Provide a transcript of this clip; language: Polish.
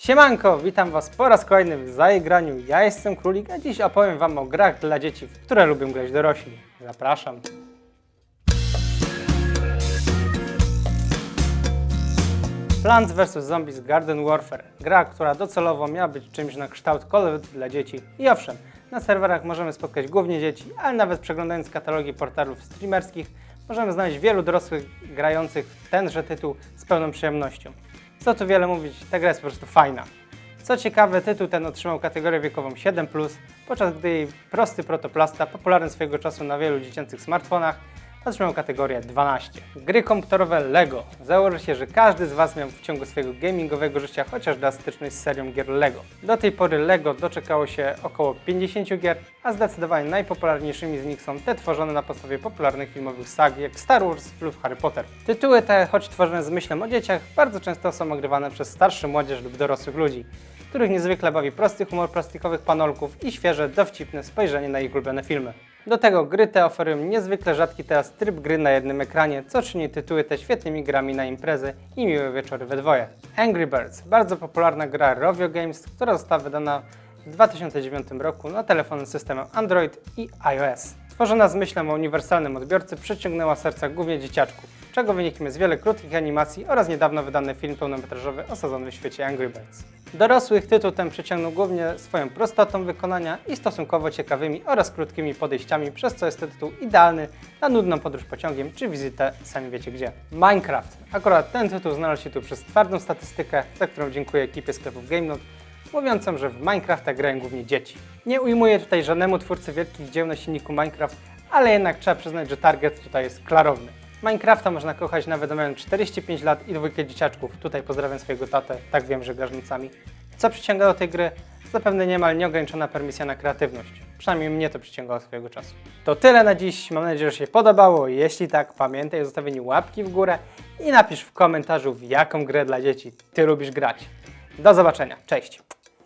Siemanko, witam Was po raz kolejny w Zaigraniu. Ja jestem Królik, a dziś opowiem Wam o grach dla dzieci, w które lubią grać dorośli. Zapraszam. Plants vs. Zombies Garden Warfare. Gra, która docelowo miała być czymś na kształt Call dla dzieci. I owszem, na serwerach możemy spotkać głównie dzieci, ale nawet przeglądając katalogi portalów streamerskich, możemy znaleźć wielu dorosłych grających w tenże tytuł z pełną przyjemnością. Co tu wiele mówić, ta gra jest po prostu fajna. Co ciekawe, tytuł ten otrzymał kategorię wiekową 7+, podczas gdy jej prosty protoplasta, popularny swojego czasu na wielu dziecięcych smartfonach, otrzymał kategorię 12. Gry komputerowe LEGO. Założę się, że każdy z Was miał w ciągu swojego gamingowego życia chociaż raz styczność z serią gier LEGO. Do tej pory LEGO doczekało się około 50 gier, a zdecydowanie najpopularniejszymi z nich są te tworzone na podstawie popularnych filmowych sag jak Star Wars lub Harry Potter. Tytuły te, choć tworzone z myślą o dzieciach, bardzo często są ogrywane przez starszy młodzież lub dorosłych ludzi których niezwykle bawi prosty humor plastikowych panolków i świeże, dowcipne spojrzenie na ich ulubione filmy. Do tego gry te oferują niezwykle rzadki teraz tryb gry na jednym ekranie, co czyni tytuły te świetnymi grami na imprezy i miłe wieczory we dwoje. Angry Birds, bardzo popularna gra Rovio Games, która została wydana w 2009 roku na telefony z systemem Android i iOS. Tworzona z myślą o uniwersalnym odbiorcy przyciągnęła serca głównie dzieciaczków, czego wynikiem jest wiele krótkich animacji oraz niedawno wydany film pełnometrażowy osadzony w świecie Angry Birds. Dorosłych tytuł ten przyciągnął głównie swoją prostotą wykonania i stosunkowo ciekawymi oraz krótkimi podejściami, przez co jest to tytuł idealny na nudną podróż pociągiem czy wizytę sami wiecie gdzie. Minecraft. Akurat ten tytuł znalazł się tu przez twardą statystykę, za którą dziękuję ekipie sklepów GameNote, mówiącą, że w Minecrafta grają głównie dzieci. Nie ujmuję tutaj żadnemu twórcy wielkich dzieł na silniku Minecraft, ale jednak trzeba przyznać, że target tutaj jest klarowny. Minecrafta można kochać nawet mając 45 lat i dwójkę dzieciaczków. Tutaj pozdrawiam swojego tatę, tak wiem, że grażnicami. Co przyciąga do tej gry? Zapewne niemal nieograniczona permisja na kreatywność. Przynajmniej mnie to przyciągało swojego czasu. To tyle na dziś. Mam nadzieję, że się podobało. Jeśli tak, pamiętaj o zostawieniu łapki w górę i napisz w komentarzu, w jaką grę dla dzieci Ty lubisz grać. Do zobaczenia. Cześć!